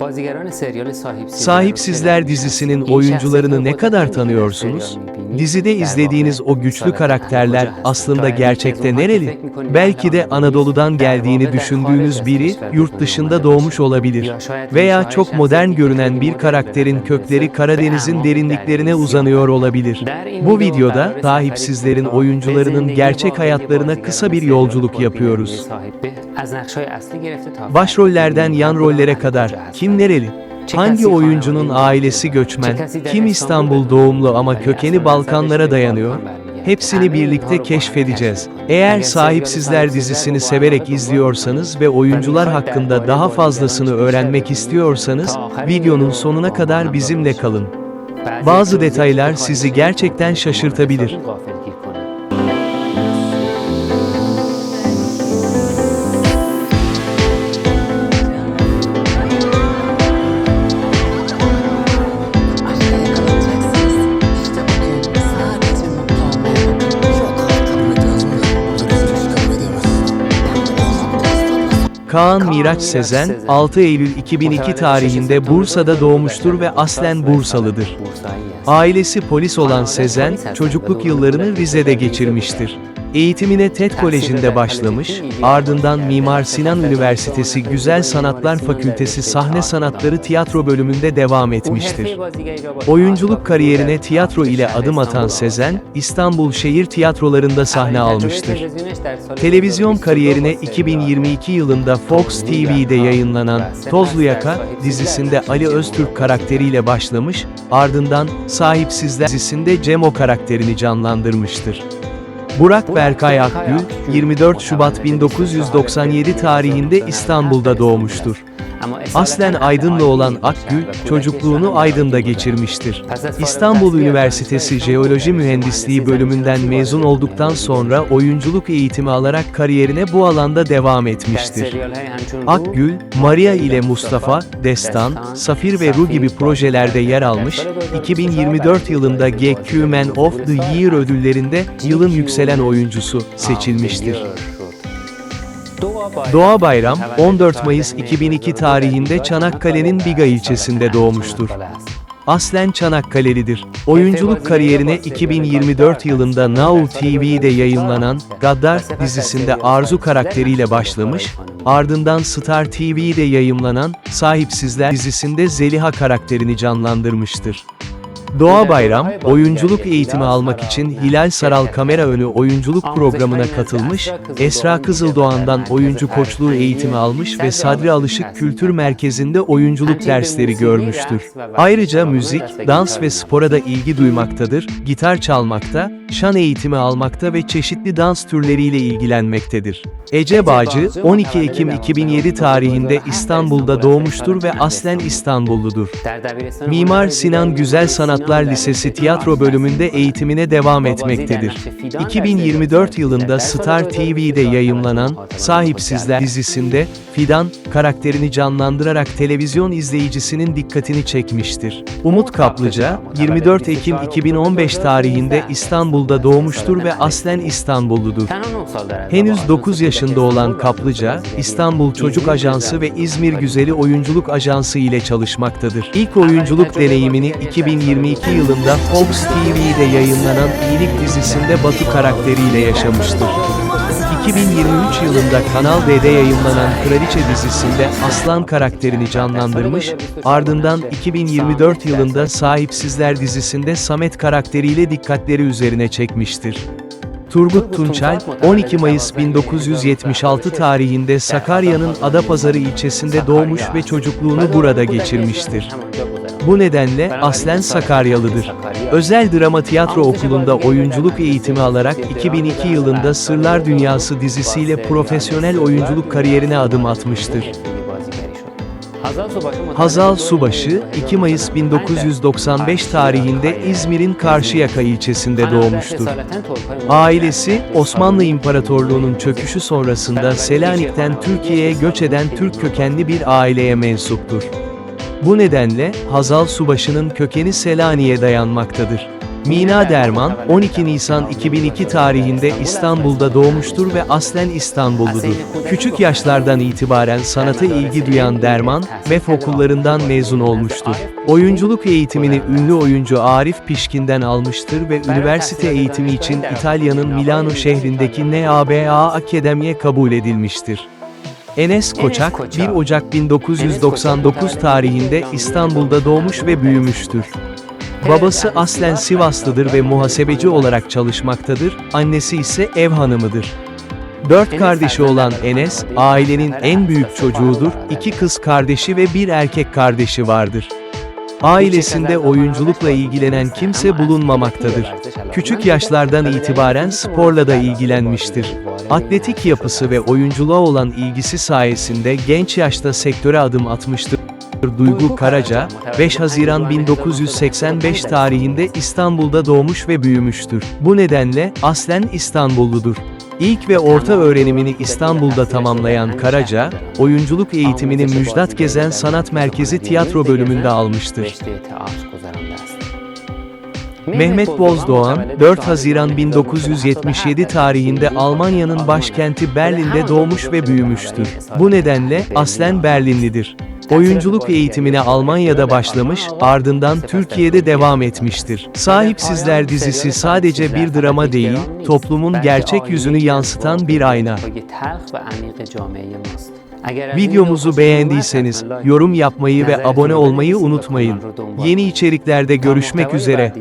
Bozigəran serialı Sahipsizler, Sahipsizler dizisinin oyuncularını ne kadar tanıyorsunuz? Dizide izlediğiniz o güçlü karakterler aslında gerçekte nereli? Belki de Anadolu'dan geldiğini düşündüğünüz biri yurt dışında doğmuş olabilir. Veya çok modern görünen bir karakterin kökleri Karadeniz'in derinliklerine uzanıyor olabilir. Bu videoda sahipsizlerin oyuncularının gerçek hayatlarına kısa bir yolculuk yapıyoruz. Başrollerden yan rollere kadar kim nereli? Hangi oyuncunun ailesi göçmen, kim İstanbul doğumlu ama kökeni Balkanlara dayanıyor? Hepsini birlikte keşfedeceğiz. Eğer Sahipsizler dizisini severek izliyorsanız ve oyuncular hakkında daha fazlasını öğrenmek istiyorsanız, videonun sonuna kadar bizimle kalın. Bazı detaylar sizi gerçekten şaşırtabilir. Kaan Miraç Sezen, 6 Eylül 2002 tarihinde Bursa'da doğmuştur ve aslen Bursalıdır. Ailesi polis olan Sezen, çocukluk yıllarını Rize'de geçirmiştir. Eğitimine TED Koleji'nde başlamış, ardından Mimar Sinan Üniversitesi Güzel Sanatlar Fakültesi Sahne Sanatları Tiyatro bölümünde devam etmiştir. Oyunculuk kariyerine tiyatro ile adım atan Sezen, İstanbul şehir tiyatrolarında sahne almıştır. Televizyon kariyerine 2022 yılında Fox TV'de yayınlanan Tozlu Yaka dizisinde Ali Öztürk karakteriyle başlamış, ardından Sahipsizler dizisinde Cemo karakterini canlandırmıştır. Burak Berkay Akgül, 24 Şubat 1997 tarihinde İstanbul'da doğmuştur. Aslen Aydınlı olan Akgül, çocukluğunu Aydın'da geçirmiştir. İstanbul Üniversitesi Jeoloji Mühendisliği bölümünden mezun olduktan sonra oyunculuk eğitimi alarak kariyerine bu alanda devam etmiştir. Akgül, Maria ile Mustafa, Destan, Safir ve Ru gibi projelerde yer almış, 2024 yılında GQ Man of the Year ödüllerinde yılın yükselen oyuncusu seçilmiştir. Doğa Bayram, 14 Mayıs 2002 tarihinde Çanakkale'nin Biga ilçesinde doğmuştur. Aslen Çanakkale'lidir. Oyunculuk kariyerine 2024 yılında Now TV'de yayınlanan Gaddar dizisinde Arzu karakteriyle başlamış, ardından Star TV'de yayımlanan Sahipsizler dizisinde Zeliha karakterini canlandırmıştır. Doğa Bayram, oyunculuk eğitimi almak için Hilal Saral kamera önü oyunculuk programına katılmış, Esra Kızıldoğan'dan oyuncu koçluğu eğitimi almış ve Sadri Alışık Kültür Merkezi'nde oyunculuk dersleri görmüştür. Ayrıca müzik, dans ve spora da ilgi duymaktadır, gitar çalmakta, şan eğitimi almakta ve çeşitli dans türleriyle ilgilenmektedir. Ece Bağcı, 12 Ekim 2007 tarihinde İstanbul'da doğmuştur ve aslen İstanbulludur. Mimar Sinan Güzel Sanatlar Lisesi tiyatro bölümünde eğitimine devam etmektedir. 2024 yılında Star TV'de yayımlanan Sahipsizler dizisinde Fidan karakterini canlandırarak televizyon izleyicisinin dikkatini çekmiştir. Umut Kaplıca, 24 Ekim 2015 tarihinde İstanbul'da doğmuştur ve aslen İstanbulludur. Henüz 9 yaşında olan Kaplıca, İstanbul Çocuk Ajansı ve İzmir Güzeli Oyunculuk Ajansı ile çalışmaktadır. İlk oyunculuk deneyimini 2022 yılında Fox TV'de yayınlanan İyilik dizisinde Batu karakteriyle yaşamıştır. 2023 yılında Kanal D'de yayınlanan Kraliçe dizisinde Aslan karakterini canlandırmış, ardından 2024 yılında Sahipsizler dizisinde Samet karakteriyle dikkatleri üzerine çekmiştir. Turgut Tunçal, 12 Mayıs 1976 tarihinde Sakarya'nın Adapazarı ilçesinde doğmuş ve çocukluğunu burada geçirmiştir. Bu nedenle aslen Sakaryalıdır. Özel Drama Tiyatro Okulu'nda oyunculuk eğitimi alarak 2002 yılında Sırlar Dünyası dizisiyle profesyonel oyunculuk kariyerine adım atmıştır. Hazal Subaşı, 2 Mayıs 1995 tarihinde İzmir'in Karşıyaka ilçesinde doğmuştur. Ailesi, Osmanlı İmparatorluğu'nun çöküşü sonrasında Selanik'ten Türkiye'ye göç eden Türk kökenli bir aileye mensuptur. Bu nedenle, Hazal Subaşı'nın kökeni Selanik'e dayanmaktadır. Mina Derman, 12 Nisan 2002 tarihinde İstanbul'da doğmuştur ve aslen İstanbulludur. Küçük yaşlardan itibaren sanata ilgi duyan Derman, MEF okullarından mezun olmuştur. Oyunculuk eğitimini ünlü oyuncu Arif Pişkin'den almıştır ve üniversite eğitimi için İtalya'nın Milano şehrindeki NABA Akademi'ye kabul edilmiştir. Enes Koçak, 1 Ocak 1999 tarihinde İstanbul'da doğmuş ve büyümüştür. Babası aslen Sivaslıdır ve muhasebeci olarak çalışmaktadır, annesi ise ev hanımıdır. Dört kardeşi olan Enes, ailenin en büyük çocuğudur, iki kız kardeşi ve bir erkek kardeşi vardır. Ailesinde oyunculukla ilgilenen kimse bulunmamaktadır. Küçük yaşlardan itibaren sporla da ilgilenmiştir. Atletik yapısı ve oyunculuğa olan ilgisi sayesinde genç yaşta sektöre adım atmıştır. Duygu Karaca, 5 Haziran 1985 tarihinde İstanbul'da doğmuş ve büyümüştür. Bu nedenle aslen İstanbulludur. İlk ve orta öğrenimini İstanbul'da tamamlayan Karaca, oyunculuk eğitimini Müjdat Gezen Sanat Merkezi tiyatro bölümünde almıştır. Mehmet Bozdoğan, 4 Haziran 1977 tarihinde Almanya'nın başkenti Berlin'de doğmuş ve büyümüştür. Bu nedenle aslen Berlinlidir. Oyunculuk eğitimine Almanya'da başlamış, ardından Türkiye'de devam etmiştir. Sahipsizler dizisi sadece bir drama değil, toplumun gerçek yüzünü yansıtan bir ayna. Videomuzu beğendiyseniz yorum yapmayı ve abone olmayı unutmayın. Yeni içeriklerde görüşmek üzere.